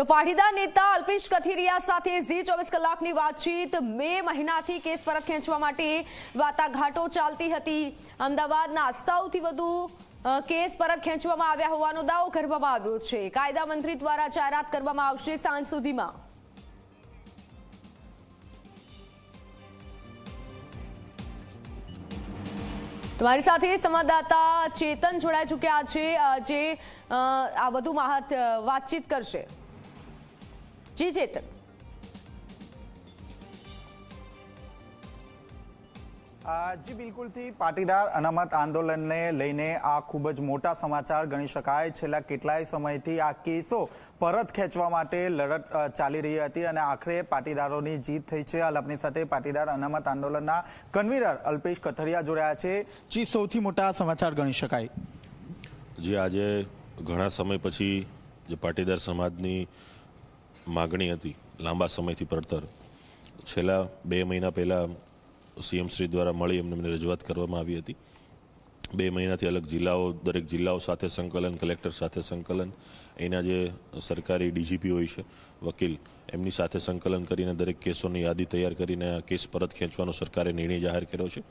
તો પાટીદાર નેતા અલ્પેશ કથિરિયા સાથે ઝી ચોવીસ કલાકની વાતચીત. મે મહિનાથી કેસ પરત ખેંચવા માટે વાટાઘાટો ચાલતી હતી. અમદાવાદના સૌથી વધુ કેસ પરત ખેંચવામાં આવ્યા હોવાનો દાવો કરવામાં આવ્યો છે. કાયદા મંત્રી દ્વારા જાહેરાત કરવામાં આવશે સાંજ સુધીમાં. તમારી સાથે સંવાદદાતા ચેતન જોડાઈ ચૂક્યા છે. જે આ વધુ વાતચીત કરશે. જી ચેતન જી બિલકુલથી પાટીદાર અનામત આંદોલનને લઈને આ ખૂબ જ મોટા સમાચાર ગણી શકાય. છેલ્લા કેટલાય સમયથી આ કેસો પરત ખેંચવા માટે લડત ચાલી રહી હતી અને આખરે પાટીદારોની જીત થઈ છે. હાલ આપણી સાથે પાટીદાર અનામત આંદોલનના કન્વીનર અલ્પેશ કથરિયા જોડાયા છે. જી સૌથી મોટા સમાચાર ગણી શકાય. જે આજે ઘણા સમય પછી જે પાટીદાર સમાજની માગણી હતી લાંબા સમયથી પડતર. છેલ્લા બે મહિના પહેલાં સીએમ શ્રી દ્વારા મળી એમને મને રજૂઆત કરવામાં આવી હતી. બે મહિનાથી અલગ જિલ્લાઓ, દરેક જિલ્લાઓ સાથે સંકલન, કલેક્ટર સાથે સંકલન, એના જે સરકારી ડીજીપી હોય છે, વકીલ, એમની સાથે સંકલન કરીને દરેક કેસોની યાદી તૈયાર કરીને આ કેસ પરત ખેંચવાનો સરકારે નિર્ણય જાહેર કર્યો છે.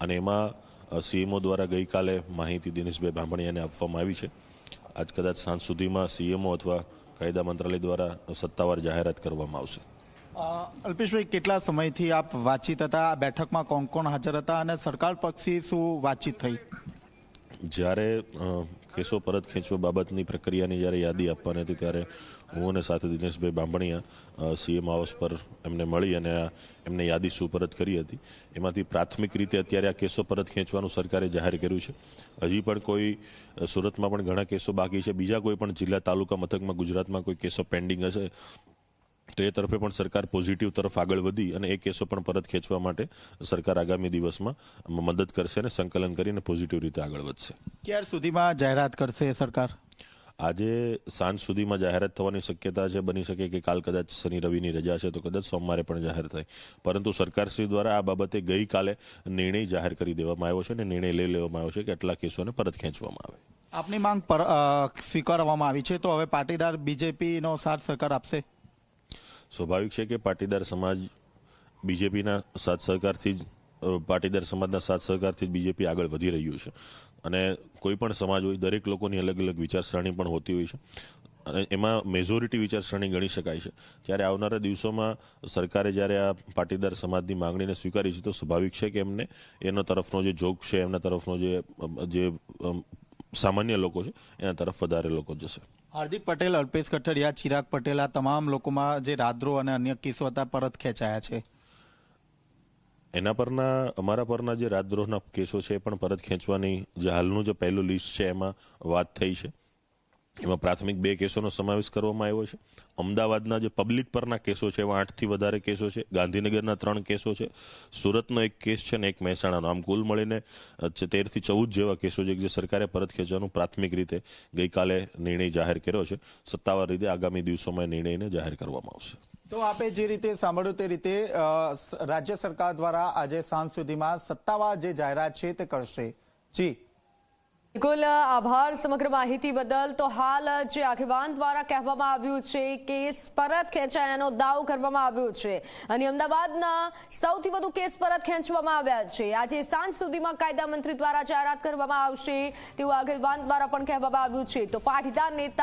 અને એમાં સીએમઓ દ્વારા ગઈકાલે માહિતી દિનેશભાઈ ભાંભણિયાને આપવામાં આવી છે. આજ કદાચ સાંજ સુધીમાં સીએમઓ અથવા કાયદા મંત્રાલય દ્વારા સત્તાવાર જાહેરાત કરવામાં આવશે. અલ્પેશભાઈ કેટલા સમયથી આપ વાતચીત હતા? આ બેઠકમાં કોણ કોણ હાજર હતા? અને સરકાર પક્ષી શું વાતચીત થઈ? જ્યારે કેસો પરત ખેંચવા બાબતની પ્રક્રિયાની જ્યારે યાદી આપવાની હતી ત્યારે હું અને સાથે દિનેશભાઈ બાંભણિયા સીએમ હાઉસ પર એમને મળી અને એમને યાદી સુપરત કરી હતી. એમાંથી પ્રાથમિક રીતે અત્યારે આ કેસો પરત ખેંચવાનું સરકારે જાહેર કર્યું છે. હજી પણ કોઈ સુરતમાં પણ ઘણા કેસો બાકી છે. બીજા કોઈ પણ જિલ્લા તાલુકા મથકમાં ગુજરાતમાં કોઈ કેસો પેન્ડિંગ હશે તો એ તરફે પણ સરકાર પોઝિટિવ તરફ આગળ વધી અને એ કેસો પણ પરત ખેંચવા માટે સરકાર આગામી દિવસમાં મદદ કરશે અને સંકલન કરીને પોઝિટિવ રીતે આગળ વધશે. ક્યાર સુધીમાં જાહેરાત કરશે સરકાર? આજે સાંજ સુધીમાં જાહેરાત થવાની શક્યતા છે બની શકે કે કાલ કદાચ શનિ રવિની રજા છે તો કદાચ સોમવારે પણ જાહેર થાય. પરંતુ સરકારશ્રી દ્વારા આ બાબતે ગઈકાલે નિર્ણય જાહેર કરી દેવામાં આવ્યો છે અને નિર્ણય લઈ લેવામાં આવ્યો છે કે આટલા કેસોને પરત ખેંચવામાં આવે. આપની માંગ પર સ્વીકારવામાં આવી છે તો હવે પાટીદાર બીજેપીનો સાથ સરકાર આપશે? સ્વાભાવિક છે કે પાટીદાર સમાજ બીજેપીના સાથ સહકારથી જ પાટીદાર સમાજના સાથ સહકારથી જ બીજેપી આગળ વધી રહ્યું છે. અને કોઈ પણ સમાજ હોય, દરેક લોકોની અલગ અલગ વિચારસરણી પણ હોતી હોય છે. અને એમાં મેજોરિટી વિચારસરણી ગણી શકાય છે. ત્યારે આવનારા દિવસોમાં સરકારે જ્યારે આ પાટીદાર સમાજની માંગણીને સ્વીકારી છે, તો સ્વાભાવિક છે કે એમને એનો તરફનો જે જોગ છે, એમના તરફનો જે જે સામાન્ય લોકો છે, એના તરફ વધારે લોકો જશે. હાર્દિક પટેલ, અલ્પેશ કઠડિયા, ચિરાગ પટેલ આ તમામ લોકોમાં જે રાદ્રો અને અન્ય કેસો હતા પરત ખેંચાયા છે. એના પરના, અમારા પરના જે રાજદ્રોહના કેસો છે એ પણ પરત ખેંચવાની જે હાલનું જે પહેલું લિસ્ટ છે એમાં વાત થઈ છે. એમાં પ્રાથમિક બે કેસોનો સમાવેશ કરવામાં આવ્યો છે. અમદાવાદના જે પબ્લિક પરના કેસો છે, એમાં આઠથી વધારે કેસો છે. ગાંધીનગરના ત્રણ કેસો છે. સુરતનો એક કેસ છે ને એક મહેસાણાનો. આમ કુલ મળીને તેરથી ચૌદ જેવા કેસો છે જે સરકારે પરત ખેંચવાનું પ્રાથમિક રીતે ગઈકાલે નિર્ણય જાહેર કર્યો છે. સત્તાવાર રીતે આગામી દિવસોમાં નિર્ણયને જાહેર કરવામાં આવશે. તો આપે જે રીતે સાંભળ્યું તે રીતે રાજ્ય સરકાર દ્વારા આજે સાંજ સુધીમાં સત્તાવાર જે જાહેરાત છે તે કરશે. જી. બિલકુલ, આભાર સમગ્ર માહિતી બદલ. તો હાલ જે આગેવાન દ્વારા કહેવામાં આવ્યું છે કેસ પરત ખેંચાયાનો દાવ કરવામાં આવ્યો છે. અને અમદાવાદના સૌથી વધુ કેસ પરત ખેંચવામાં આવ્યા છે. આજે સાંજ સુધીમાં કાયદા મંત્રી દ્વારા જાહેરાત કરવામાં આવશે તેવું આગેવાન દ્વારા પણ કહેવામાં આવ્યું છે. તો પાટીદાર નેતા